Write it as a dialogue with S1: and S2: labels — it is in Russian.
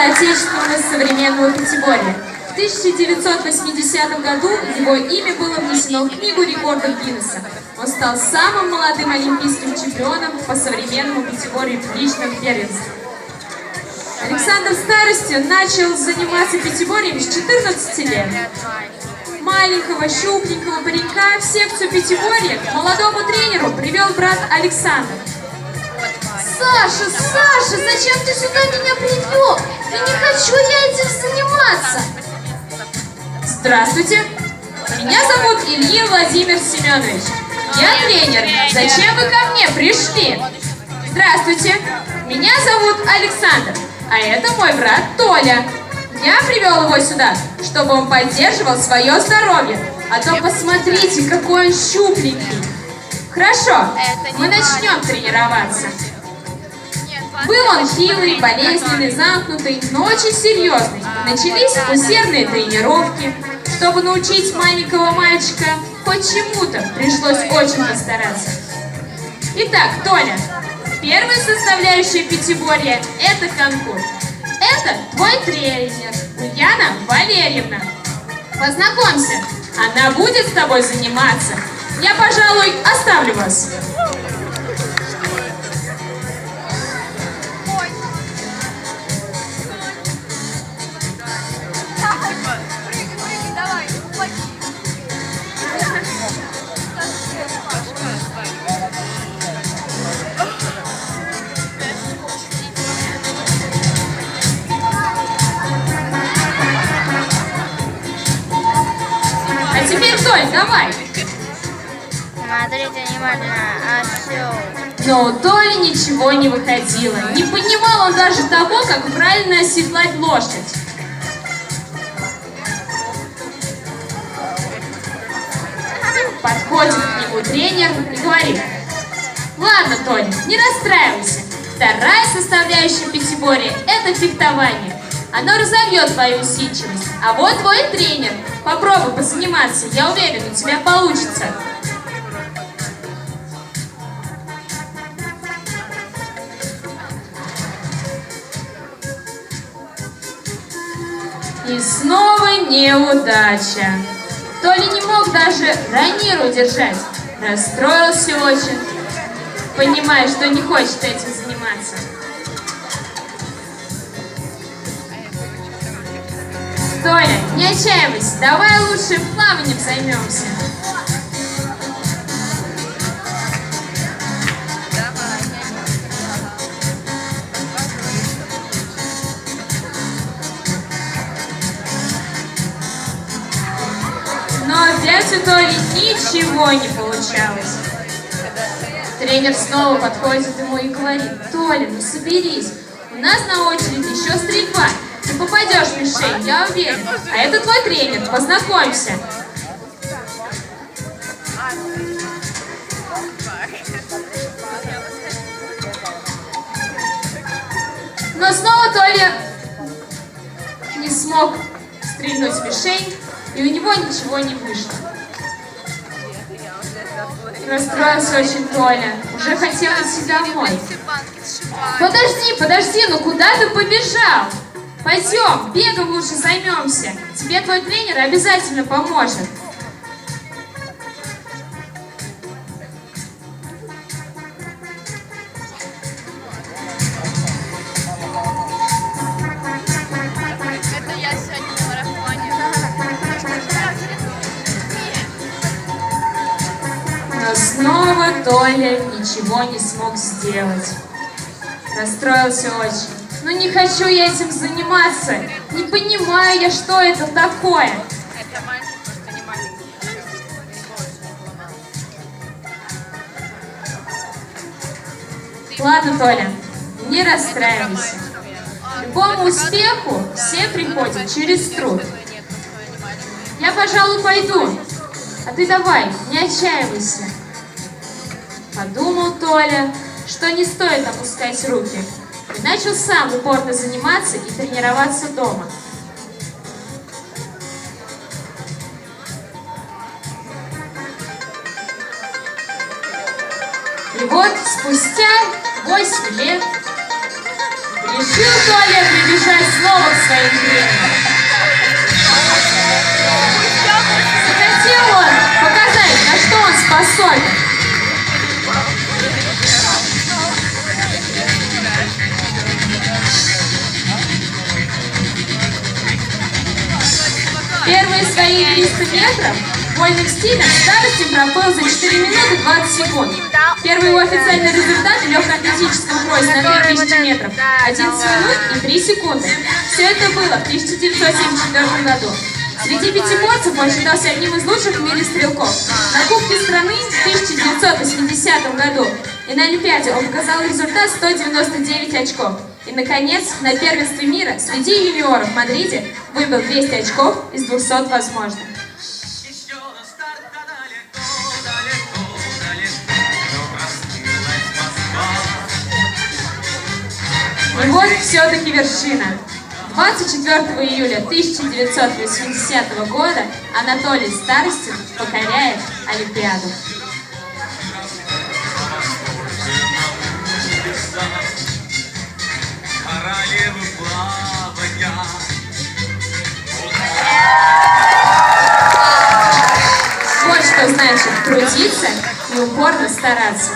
S1: Легенда отечественного современного пятиборья. В 1980 году его имя было внесено в книгу рекордов Гиннесса. Он стал самым молодым олимпийским чемпионом по современному пятиборью в личном первенстве. Александр Старостин начал заниматься пятиборьем с 14 лет. Маленького, щупленького паренька в секцию пятиборья к молодому тренеру привел брат Александр.
S2: Саша, Саша, зачем ты сюда меня привел? Я не хочу я этим заниматься.
S1: Здравствуйте, меня зовут Илья Владимир Семенович. Я тренер. Зачем вы ко мне пришли? Здравствуйте, меня зовут Александр, а это мой брат Толя. Я привел его сюда, чтобы он поддерживал свое здоровье. А то посмотрите, какой он щупленький. Хорошо, мы начнем тренироваться. Был он хилый, болезненный, замкнутый, но очень серьезный. Начались усердные тренировки. Чтобы научить маленького мальчика хоть чему-то, пришлось очень постараться. Итак, Толя, первая составляющая пятиборья – это конкурс. Это твой тренер, Ульяна Валерьевна. Познакомься, она будет с тобой заниматься. Я, пожалуй, оставлю вас. Давай.
S3: Смотрите внимательно, осел.
S1: Но у Толи ничего не выходило. Не понимал он даже того, как правильно оседлать лошадь. Подходит к нему тренер и говорит, Ладно, Толя, не расстраивайся. Вторая составляющая пятиборья – это фехтование. Оно разовьет твою усидчивость. А вот твой тренер. Попробуй позаниматься, я уверен, у тебя получится. И снова неудача. Толя не мог даже ранир удержать. Расстроился очень, понимая, что не хочет этим заниматься. Толя, не отчаивайся, давай лучше плаванием займемся. Но опять у Толи ничего не получалось. Тренер снова подходит ему и говорит, Толя, ну соберись, у нас на очереди еще стрельба. Ты попадешь мишень, я уверен. А это твой тренер, познакомься. Но снова Толя не смог стрельнуть в мишень, и у него ничего не вышло. Расстроился очень Толя. Уже хотел идти домой. Подожди, подожди, ну куда ты побежал? Пойдем, бегом лучше займемся. Тебе твой тренер обязательно поможет. Но снова Толя ничего не смог сделать. Расстроился очень. Ну не хочу я этим заниматься. Не понимаю я, что это такое. Ладно, Толя, не расстраивайся. Любому успеху все приходят через труд. Я, пожалуй, пойду. А ты давай, не отчаивайся. Подумал Толя, что не стоит опускать руки. Начал сам упорно заниматься и тренироваться дома. И вот спустя 8 лет Решил туалет прибежать снова к своим тренерам. Захотел он показать, на что он способен. Свои 300 метров вольным стилем старости проплыл за 4 минуты 20 секунд. Первый его официальный результат в легкоатлетическом кроссе на 3000 метров 11 минут и 3 секунды. Все это было в 1974 году. Среди пятиборцев он считался одним из лучших в мире стрелков. На Кубке страны в 1980 году и на Олимпиаде он показал результат 199 очков. И, наконец, на первенстве мира среди юниоров в Мадриде выбил 200 очков из 200 возможных. И вот все-таки вершина. 24 июля 1980 года Анатолий Старостин покоряет Олимпиаду. Значит трудиться и упорно стараться.